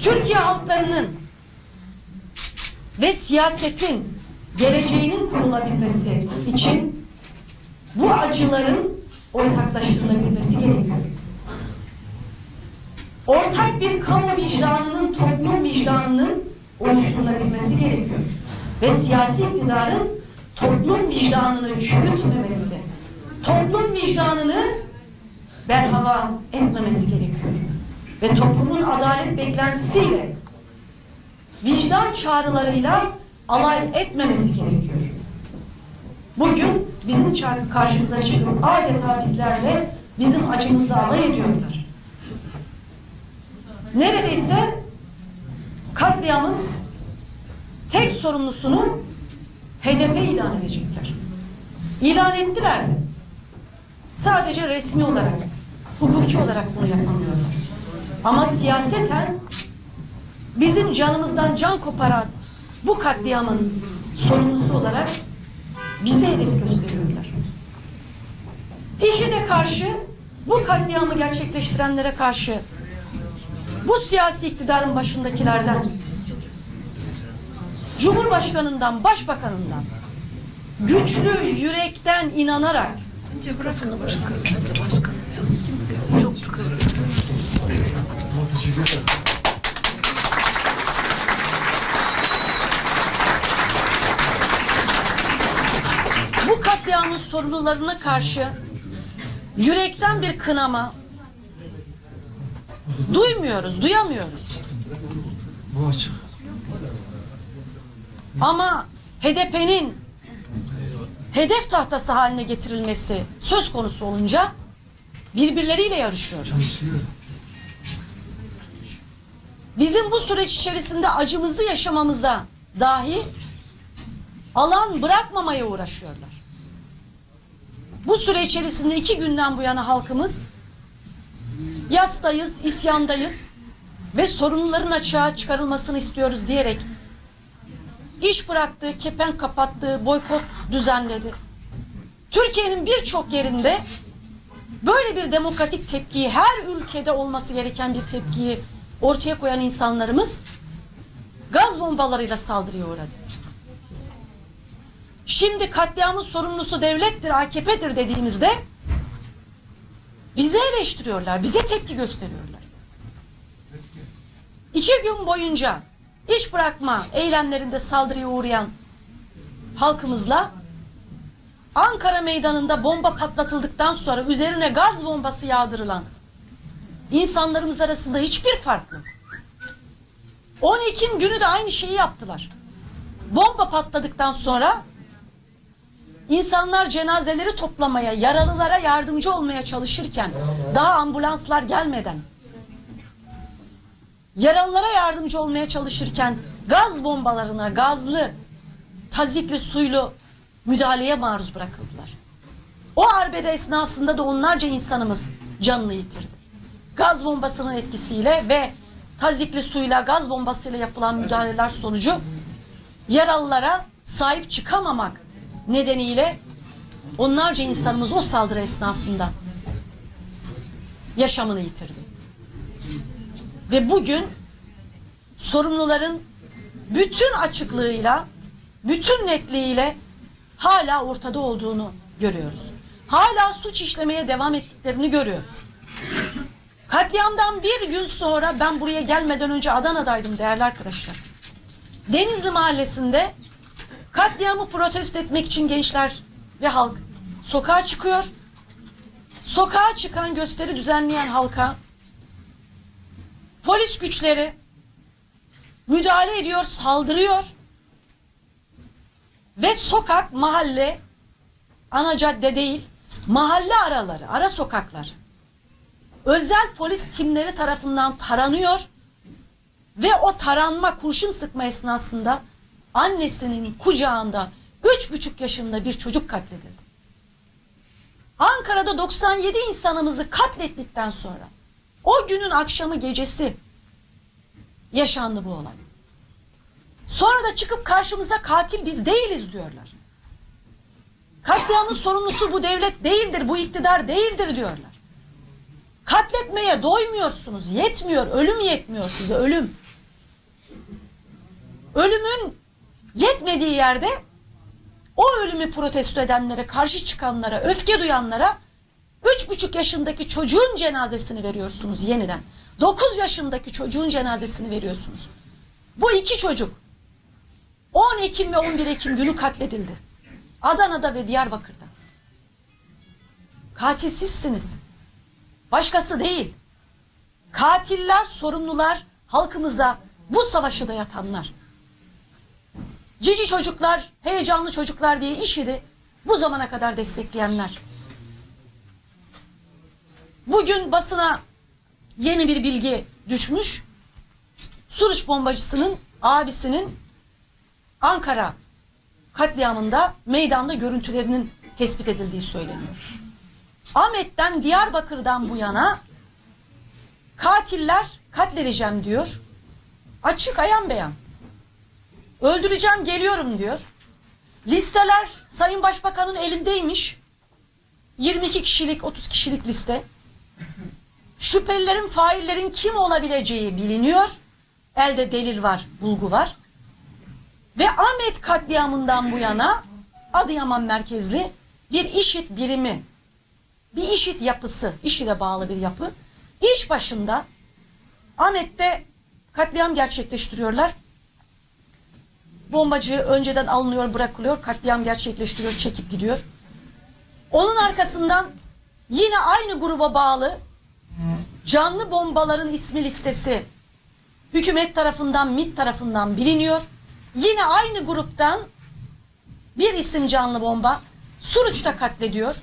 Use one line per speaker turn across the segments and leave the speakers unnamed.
Türkiye halklarının ve siyasetin geleceğinin kurulabilmesi için bu acıların ortaklaştırılabilmesi gerekiyor. Ortak bir kamu vicdanının, toplum vicdanının oluşturulabilmesi gerekiyor. Ve siyasi iktidarın toplum vicdanını çürütmemesi, toplum vicdanını berhava etmemesi gerekiyor. Ve toplumun adalet beklentisiyle, vicdan çağrılarıyla alay etmemesi gerekiyor. Bugün bizim karşımıza çıkıp adeta bizlerle bizim acımızla alay ediyorlar. Neredeyse katliamın tek sorumlusunu HDP ilan edecekler. İlan ettiler de. Sadece resmi olarak, hukuki olarak bunu yapamıyorlar. Ama siyaseten bizim canımızdan can koparan bu katliamın sorumlusu olarak bize hedef gösteriyorlar. De karşı bu katliamı gerçekleştirenlere karşı bu siyasi iktidarın başındakilerden Cumhurbaşkanından, Başbakanından güçlü yürekten inanarak
Bence bırakın bırakın. Bence başkanım ya. Kimse çok tıkıldı.
bu katliamın sorumlularına karşı yürekten bir kınama duymuyoruz, duyamıyoruz.
Bu açık.
Ama HDP'nin hedef tahtası haline getirilmesi söz konusu olunca birbirleriyle yarışıyor.
Çalışıyor.
Bizim bu süreç içerisinde acımızı yaşamamıza dahi alan bırakmamaya uğraşıyorlar. Bu süre içerisinde iki günden bu yana halkımız yastayız, isyandayız ve sorunların açığa çıkarılmasını istiyoruz diyerek iş bıraktı, kepenk kapattı, boykot düzenledi. Türkiye'nin birçok yerinde böyle bir demokratik tepkiyi her ülkede olması gereken bir tepkiyi ortaya koyan insanlarımız gaz bombalarıyla saldırıya uğradı. Şimdi katliamın sorumlusu devlettir, AKP'dir dediğimizde bizi eleştiriyorlar, bize tepki gösteriyorlar. İki gün boyunca iş bırakma eylemlerinde saldırıya uğrayan halkımızla Ankara meydanında bomba patlatıldıktan sonra üzerine gaz bombası yağdırılan insanlarımız arasında hiçbir fark yok. 10 Ekim günü de aynı şeyi yaptılar. Bomba patladıktan sonra insanlar cenazeleri toplamaya, yaralılara yardımcı olmaya çalışırken, daha ambulanslar gelmeden, yaralılara yardımcı olmaya çalışırken gaz bombalarına, gazlı, tazikli suylu müdahaleye maruz bırakıldılar. O arbede esnasında da onlarca insanımız canını yitirdi. Gaz bombasının etkisiyle ve tazikli suyla gaz bombasıyla yapılan müdahaleler sonucu yaralılara sahip çıkamamak nedeniyle onlarca insanımız o saldırı esnasında yaşamını yitirdi. Ve bugün sorumluların bütün açıklığıyla, bütün netliğiyle hala ortada olduğunu görüyoruz. Hala suç işlemeye devam ettiklerini görüyoruz. Katliamdan bir gün sonra ben buraya gelmeden önce Adana'daydım değerli arkadaşlar. Denizli Mahallesi'nde katliamı protesto etmek için gençler ve halk sokağa çıkıyor. Sokağa çıkan gösteri düzenleyen halka polis güçleri müdahale ediyor, saldırıyor. Ve sokak, mahalle, ana cadde değil, mahalle araları, ara sokaklar özel polis timleri tarafından taranıyor ve o taranma, kurşun sıkma esnasında annesinin kucağında üç buçuk yaşında bir çocuk katledildi. Ankara'da 97 insanımızı katlettikten sonra o günün akşamı gecesi yaşandı bu olay. Sonra da çıkıp karşımıza katil biz değiliz diyorlar. Katliamın sorumlusu bu devlet değildir, bu iktidar değildir diyorlar. Katletmeye doymuyorsunuz, yetmiyor, ölüm yetmiyor size, ölüm. ölümün yetmediği yerde o ölümü protesto edenlere, karşı çıkanlara, öfke duyanlara üç buçuk yaşındaki çocuğun cenazesini veriyorsunuz yeniden. Dokuz yaşındaki çocuğun cenazesini veriyorsunuz. Bu iki çocuk 10 Ekim ve 11 Ekim günü katledildi. Adana'da ve Diyarbakır'da. Katil sizsiniz. Başkası değil. Katiller, sorumlular halkımıza bu savaşı da yatanlar. Cici çocuklar, heyecanlı çocuklar diye işidi bu zamana kadar destekleyenler. Bugün basına yeni bir bilgi düşmüş. Suruç bombacısının abisinin Ankara katliamında meydanda görüntülerinin tespit edildiği söyleniyor. Ahmet'ten Diyarbakır'dan bu yana katiller katledeceğim diyor. Açık ayan beyan. Öldüreceğim geliyorum diyor. Listeler Sayın Başbakan'ın elindeymiş. 22 kişilik 30 kişilik liste. Şüphelilerin faillerin kim olabileceği biliniyor. Elde delil var, bulgu var. Ve Ahmet katliamından bu yana Adıyaman merkezli bir işit birimi, bir işit yapısı, işide bağlı bir yapı. İş başında Ahmet'te katliam gerçekleştiriyorlar. Bombacı önceden alınıyor, bırakılıyor, katliam gerçekleştiriyor, çekip gidiyor. Onun arkasından yine aynı gruba bağlı canlı bombaların ismi listesi hükümet tarafından, MİT tarafından biliniyor. Yine aynı gruptan bir isim canlı bomba Suruç'ta katlediyor.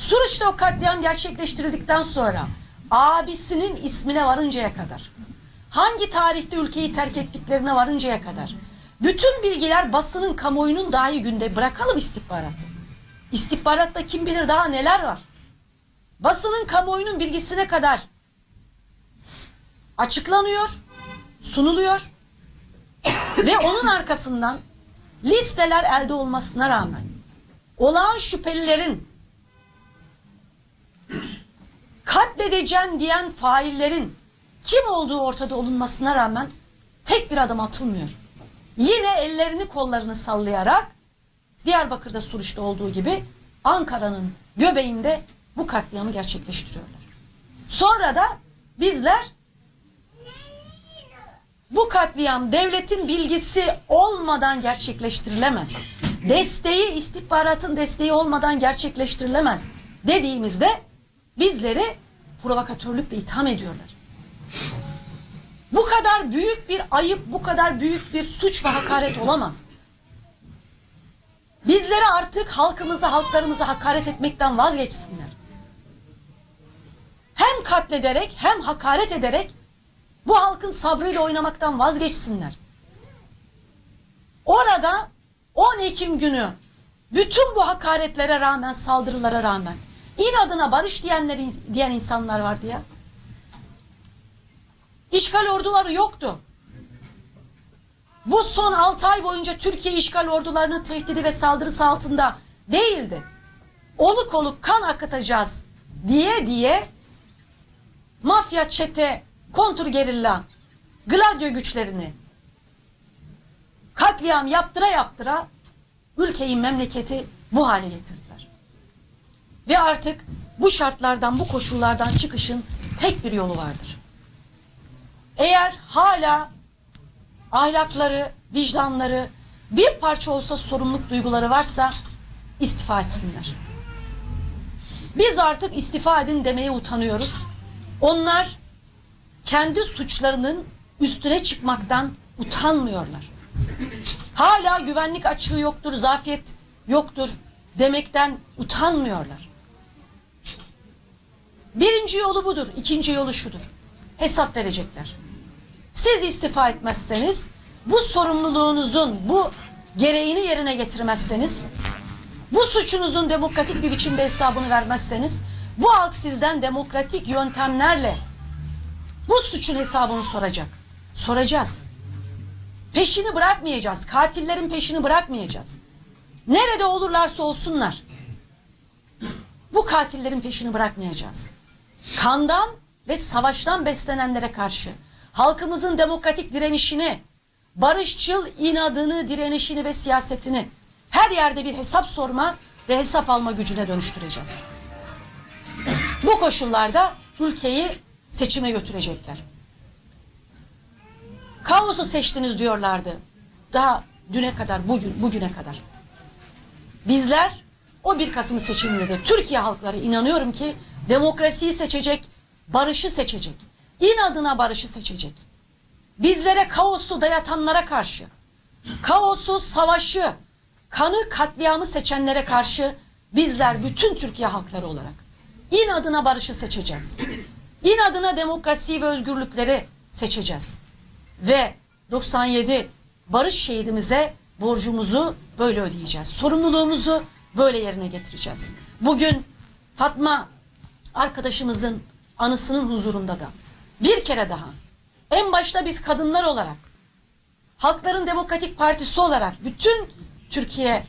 Suruç'ta o katliam gerçekleştirildikten sonra abisinin ismine varıncaya kadar, hangi tarihte ülkeyi terk ettiklerine varıncaya kadar, bütün bilgiler basının, kamuoyunun dahi günde bırakalım istihbaratı. İstihbaratta kim bilir daha neler var. Basının, kamuoyunun bilgisine kadar açıklanıyor, sunuluyor ve onun arkasından listeler elde olmasına rağmen olağan şüphelilerin katledeceğim diyen faillerin kim olduğu ortada olunmasına rağmen tek bir adım atılmıyor. Yine ellerini kollarını sallayarak Diyarbakır'da Suruç'ta olduğu gibi Ankara'nın göbeğinde bu katliamı gerçekleştiriyorlar. Sonra da bizler bu katliam devletin bilgisi olmadan gerçekleştirilemez. Desteği, istihbaratın desteği olmadan gerçekleştirilemez dediğimizde bizleri provokatörlükle itham ediyorlar. Bu kadar büyük bir ayıp, bu kadar büyük bir suç ve hakaret olamaz. Bizlere artık halkımızı, halklarımızı hakaret etmekten vazgeçsinler. Hem katlederek hem hakaret ederek bu halkın sabrıyla oynamaktan vazgeçsinler. Orada 10 Ekim günü bütün bu hakaretlere rağmen, saldırılara rağmen inadına barış diyenler, diyen insanlar vardı ya. İşgal orduları yoktu. Bu son 6 ay boyunca Türkiye işgal ordularının tehdidi ve saldırısı altında değildi. Oluk oluk kan akıtacağız diye diye mafya çete, kontur gerilla, gladyo güçlerini katliam yaptıra yaptıra ülkeyi, memleketi bu hale getirdiler. Ve artık bu şartlardan, bu koşullardan çıkışın tek bir yolu vardır. Eğer hala ahlakları, vicdanları bir parça olsa sorumluluk duyguları varsa istifa etsinler. Biz artık istifa edin demeye utanıyoruz. Onlar kendi suçlarının üstüne çıkmaktan utanmıyorlar. Hala güvenlik açığı yoktur, zafiyet yoktur demekten utanmıyorlar. Birinci yolu budur, ikinci yolu şudur. Hesap verecekler. Siz istifa etmezseniz, bu sorumluluğunuzun, bu gereğini yerine getirmezseniz, bu suçunuzun demokratik bir biçimde hesabını vermezseniz, bu halk sizden demokratik yöntemlerle bu suçun hesabını soracak. Soracağız. Peşini bırakmayacağız. Katillerin peşini bırakmayacağız. Nerede olurlarsa olsunlar. Bu katillerin peşini bırakmayacağız. Kandan ve savaştan beslenenlere karşı halkımızın demokratik direnişini barışçıl inadını, direnişini ve siyasetini her yerde bir hesap sorma ve hesap alma gücüne dönüştüreceğiz. Bu koşullarda ülkeyi seçime götürecekler. Kaosu seçtiniz diyorlardı. Daha düne kadar, bugün, bugüne kadar. Bizler o 1 Kasım seçiminde de Türkiye halkları inanıyorum ki demokrasiyi seçecek, barışı seçecek. İnadına barışı seçecek. Bizlere kaosu dayatanlara karşı, kaosu, savaşı, kanı, katliamı seçenlere karşı bizler bütün Türkiye halkları olarak inadına barışı seçeceğiz. İnadına demokrasiyi ve özgürlükleri seçeceğiz. Ve 97 barış şehidimize borcumuzu böyle ödeyeceğiz. Sorumluluğumuzu böyle yerine getireceğiz. Bugün Fatma arkadaşımızın anısının huzurunda da bir kere daha en başta biz kadınlar olarak Halkların Demokratik Partisi olarak bütün Türkiye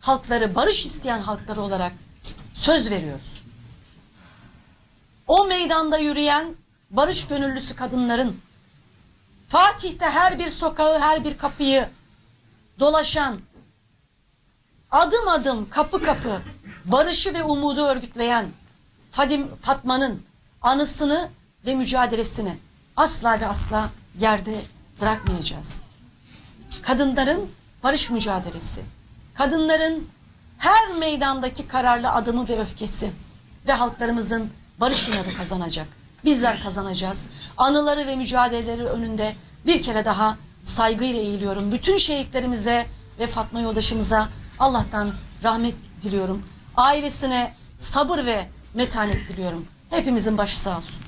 halkları barış isteyen halkları olarak söz veriyoruz. O meydanda yürüyen barış gönüllüsü kadınların Fatih'te her bir sokağı, her bir kapıyı dolaşan, adım adım, kapı kapı barışı ve umudu örgütleyen Fadim Fatma'nın anısını ve mücadelesini asla ve asla yerde bırakmayacağız. Kadınların barış mücadelesi, kadınların her meydandaki kararlı adımı ve öfkesi ve halklarımızın barış inadı kazanacak. Bizler kazanacağız. Anıları ve mücadeleleri önünde bir kere daha saygıyla eğiliyorum. Bütün şehitlerimize ve Fatma yoldaşımıza Allah'tan rahmet diliyorum. Ailesine sabır ve metanet diliyorum. Hepimizin başı sağ olsun.